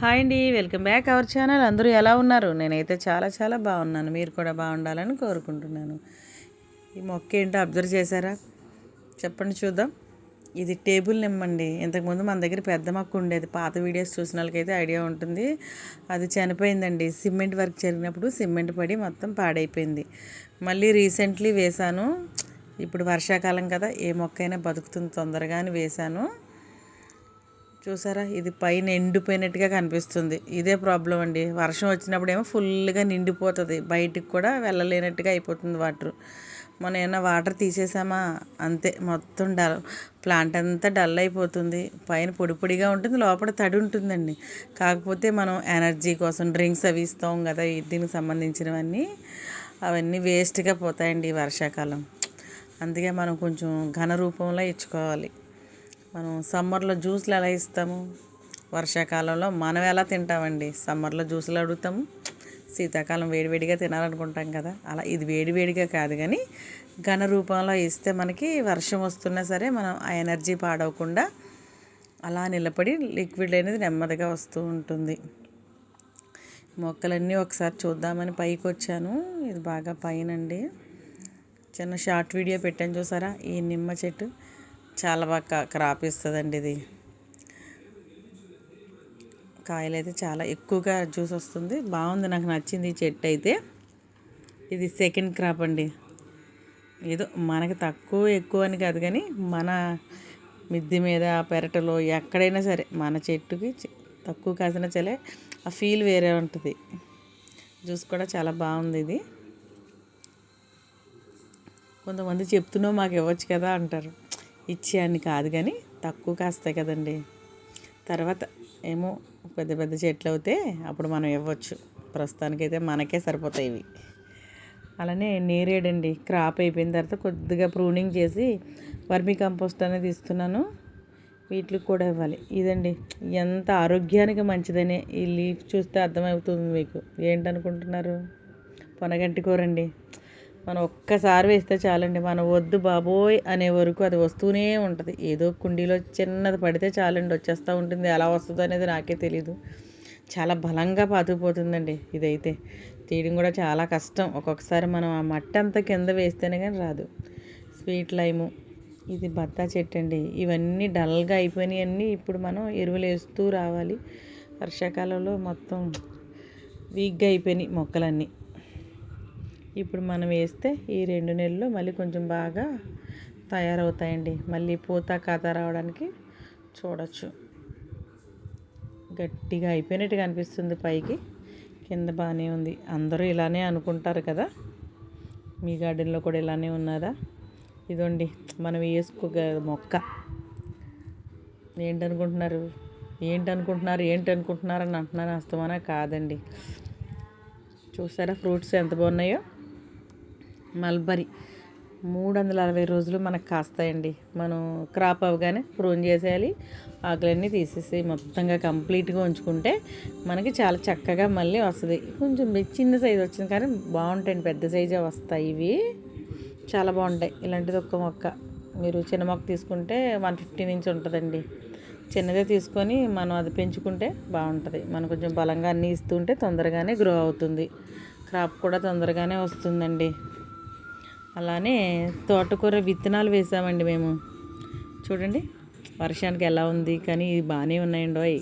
Hi అండి welcome back our channel. అందరూ ఎలా ఉన్నారు? నేనైతే చాలా చాలా బాగున్నాను. మీరు కూడా బాగుండాలని కోరుకుంటున్నాను. ఈ మొక్క ఏంటో అబ్జర్వ్ చేశారా? చెప్పండి చూద్దాం. ఇది టేబుల్ నిమ్మండి ఇంతకుముందు మన దగ్గర పెద్ద మొక్క ఉండేది. పాత వీడియోస్ చూసిన వాళ్ళకైతే ఐడియా ఉంటుంది. అది చనిపోయిందండి. సిమెంట్ వర్క్ జరిగినప్పుడు సిమెంట్ పడి మొత్తం పాడైపోయింది. మళ్ళీ రీసెంట్లీ వేశాను. ఇప్పుడు వర్షాకాలం కదా ఏ మొక్క అయినా బతుకుతుంది. తొందరగానే వేశాను. చూసారా? ఇది పైన ఎండిపోయినట్టుగా కనిపిస్తుంది. ఇదే ప్రాబ్లం అండి. వర్షం వచ్చినప్పుడు ఏమో ఫుల్గా నిండిపోతుంది. బయటికి కూడా వెళ్ళలేనట్టుగా అయిపోతుంది వాటర్. మనం ఏమైనా వాటర్ తీసేసామా? అంతే. మొత్తం డల్ ప్లాంట్ అంతా డల్ అయిపోతుంది. పైన పొడి పొడిగా ఉంటుంది లోపల తడి ఉంటుందండి. కాకపోతే మనం ఎనర్జీ కోసం డ్రింక్స్ అవి ఇస్తాం కదా దీనికి సంబంధించినవన్నీ. అవన్నీ వేస్ట్గా పోతాయండి వర్షాకాలం. అందుకే మనం కొంచెం ఘన రూపంలో ఇచ్చుకోవాలి. మనం సమ్మర్లో జ్యూస్లు ఎలా ఇస్తాము? వర్షాకాలంలో మనం ఎలా తింటామండి? సమ్మర్లో జ్యూసులు అడుగుతాము. శీతాకాలం వేడివేడిగా తినాలనుకుంటాం కదా. అలా ఇది వేడివేడిగా కాదు కానీ ఘన రూపంలో ఇస్తే మనకి వర్షం వస్తున్నా సరే మనం ఆ ఎనర్జీ పాడవకుండా అలా నిలబడి లిక్విడ్ అనేది నెమ్మదిగా వస్తూ ఉంటుంది. మొక్కలన్నీ ఒకసారి చూద్దామని పైకి వచ్చాను. ఇది బాగా పైన అండి చిన్న షార్ట్ వీడియో పెట్టాను చూసారా? ఈ నిమ్మ చెట్టు. చాలా బాగా క్రాప్ ఇస్తుందండి ఇది. కాయలు అయితే చాలా ఎక్కువగా జ్యూస్ వస్తుంది. బాగుంది నాకు నచ్చింది ఈ చెట్టు అయితే. ఇది సెకండ్ క్రాప్ అండి. ఏదో మనకి తక్కువ ఎక్కువ అని కాదు కానీ మన మిద్ది మీద పెరటలో ఎక్కడైనా సరే మన చెట్టుకి తక్కువ కాసిన చలే ఆ ఫీల్ వేరే ఉంటుంది. జ్యూస్ కూడా చాలా బాగుంది ఇది. కొంతమంది చెప్తున్నావు మాకు ఇవ్వచ్చు కదా అంటారు. ఇచ్చేయని కాదు కానీ తక్కువ కాస్తాయి కదండి. తర్వాత ఏమో పెద్ద పెద్ద చెట్లు అవుతే అప్పుడు మనం ఇవ్వచ్చు. ప్రస్తుతానికైతే మనకే సరిపోతాయి ఇవి. అలానే నేరేడండి. క్రాప్ అయిపోయిన తర్వాత కొద్దిగా ప్రూనింగ్ చేసి వర్మీ కంపోస్ట్ అనేది ఇస్తున్నాను. వీటికి కూడా ఇవ్వాలి. ఇదండి. ఎంత ఆరోగ్యానికి మంచిదనే ఈ లీఫ్ చూస్తే అర్థమవుతుంది మీకు. ఏంటనుకుంటున్నారు? పొనగంటి కూరండి. మనం ఒక్కసారి వేస్తే చాలండి. మనం వద్దు బాబోయ్ అనే వరకు అది వస్తూనే ఉంటుంది. ఏదో కుండీలో చిన్నది పడితే చాలండి వచ్చేస్తూ ఉంటుంది. ఎలా వస్తుందో అనేది నాకే తెలీదు. చాలా బలంగా పాతుకుపోతుందండి ఇదైతే. తీయడం కూడా చాలా కష్టం. ఒక్కొక్కసారి మనం ఆ మట్టి అంతా కింద వేస్తేనే కానీ రాదు. స్వీట్ లైము ఇది బత్తా చెట్టు అండి ఇవన్నీ డల్గా అయిపోయినాయి ఇప్పుడు మనం ఎరువులు వేస్తూ రావాలి. వర్షాకాలంలో మొత్తం వీక్గా అయిపోయినాయి మొక్కలన్నీ. ఇప్పుడు మనం వేస్తే ఈ రెండు నెలలు మళ్ళీ కొంచెం బాగా తయారవుతాయండి. మళ్ళీ పూత కథ రావడానికి చూడొచ్చు. గట్టిగా అయిపోయినట్టుగా అనిపిస్తుంది పైకి. కింద బాగానే ఉంది. అందరూ ఇలానే అనుకుంటారు కదా. మీ గార్డెన్లో కూడా ఇలానే ఉన్నదా? ఇదండి మనం వేసుకోగ మొక్క. ఏంటనుకుంటున్నారు? ఏంటనుకుంటున్నారు? ఏంటనుకుంటున్నారు అని అంటున్నాను. అస్తమానా కాదండి. చూసారా ఫ్రూట్స్ ఎంత బాగున్నాయో? మల్బరీ. మూడు వందల అరవై రోజులు మనకు కాస్తాయండి. మనం క్రాప్ అవగానే ప్రూన్ చేసేయాలి. ఆకులన్నీ తీసేసి మొత్తంగా కంప్లీట్గా ఉంచుకుంటే మనకి చాలా చక్కగా మళ్ళీ వస్తుంది. కొంచెం చిన్న సైజు వచ్చింది కానీ బాగుంటాయండి. పెద్ద సైజే వస్తాయి ఇవి. చాలా బాగుంటాయి. ఇలాంటిది ఒక్క మొక్క. మీరు చిన్న మొక్క తీసుకుంటే వన్ ఫిఫ్టీ నుంచి ఉంటుందండి. చిన్నదే తీసుకొని మనం అది పెంచుకుంటే బాగుంటుంది. మనం కొంచెం బలంగా అన్నీ ఇస్తుంటే తొందరగానే గ్రో అవుతుంది. క్రాప్ కూడా తొందరగానే వస్తుందండి. అలానే తోటకూర విత్తనాలు వేసామండి మేము. చూడండి వర్షానికి ఎలా ఉంది కానీ ఇవి బాగానే ఉన్నాయండి అవి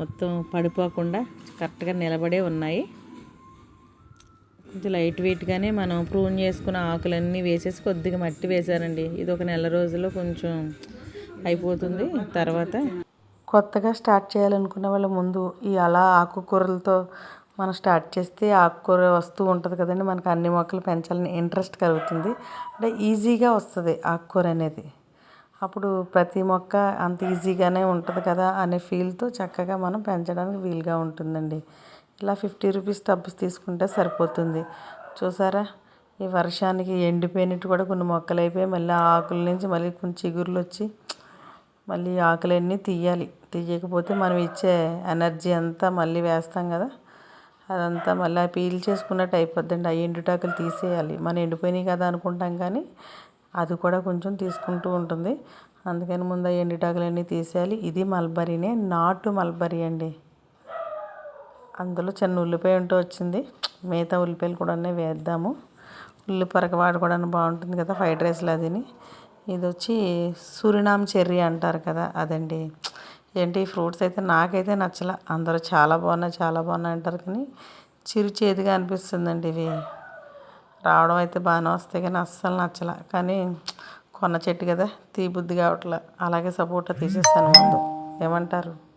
మొత్తం పడిపోకుండా కరెక్ట్గా నిలబడే ఉన్నాయి. కొంచెం లైట్ వెయిట్గానే మనం ప్రూన్ చేసుకున్న ఆకులన్నీ వేసేసి కొద్దిగా మట్టి వేశారండి ఇది ఒక నెల రోజుల్లో కొంచెం అయిపోతుంది. తర్వాత కొత్తగా స్టార్ట్ చేయాలనుకున్న వాళ్ళ ముందు ఈ అలా ఆకుకూరలతో మనం స్టార్ట్ చేస్తే ఆకుకూర వస్తూ ఉంటుంది కదండి. మనకు అన్ని మొక్కలు పెంచాలని ఇంట్రెస్ట్ కలుగుతుంది. అంటే ఈజీగా వస్తుంది ఆకుకూర అనేది. అప్పుడు ప్రతి మొక్క అంత ఈజీగానే ఉంటుంది కదా అనే ఫీల్తో చక్కగా మనం పెంచడానికి వీలుగా ఉంటుందండి. ఇలా ఫిఫ్టీ రూపీస్ టబ్స్ తీసుకుంటే సరిపోతుంది. చూసారా? ఈ వర్షానికి ఎండిపోయినట్టు కూడా కొన్ని మొక్కలు అయిపోయి మళ్ళీ ఆకుల నుంచి మళ్ళీ కొన్ని చిగుర్లు వచ్చి మళ్ళీ ఆకులన్నీ తీయాలి. తీయకపోతే మనం ఇచ్చే ఎనర్జీ అంతా మళ్ళీ వేస్తాం కదా. అదంతా మళ్ళీ పీల్ చేసుకున్నట్టు అయిపోద్దండి. ఆ ఎండుటాకులు తీసేయాలి. మనం ఎండిపోయినాయి కదా అనుకుంటాం కానీ అది కూడా కొంచెం తీసుకుంటూ ఉంటుంది. అందుకని ముందు ఆ ఎండుటాకులన్నీ తీసేయాలి. ఇది మల్బరీనే నాటు మల్బరీ అండి. అందులో చిన్న ఉల్లిపాయ ఉంటూ వచ్చింది. మిగతా ఉల్లిపాయలు కూడా వేద్దాము. ఉల్లి పరకవాడు బాగుంటుంది కదా ఫ్రైడ్ రైస్లో అదిని. ఇది వచ్చి సూరినామ్ చెర్రీ అంటారు కదా అదండి. ఏంటి ఈ ఫ్రూట్స్ అయితే నాకైతే నచ్చల. అందరూ చాలా బాగున్నాయి చాలా బాగున్నాయి అంటారు కానీ చిరు చేదుగా అనిపిస్తుందండి ఇవి. రావడం అయితే బాగానే వస్తాయి కానీ అస్సలు నచ్చల. కానీ కొన్న చెట్టు కదా తీ బుద్ధి కావట్లే. అలాగే సపోటా తీసేస్తాను ముందు. ఏమంటారు?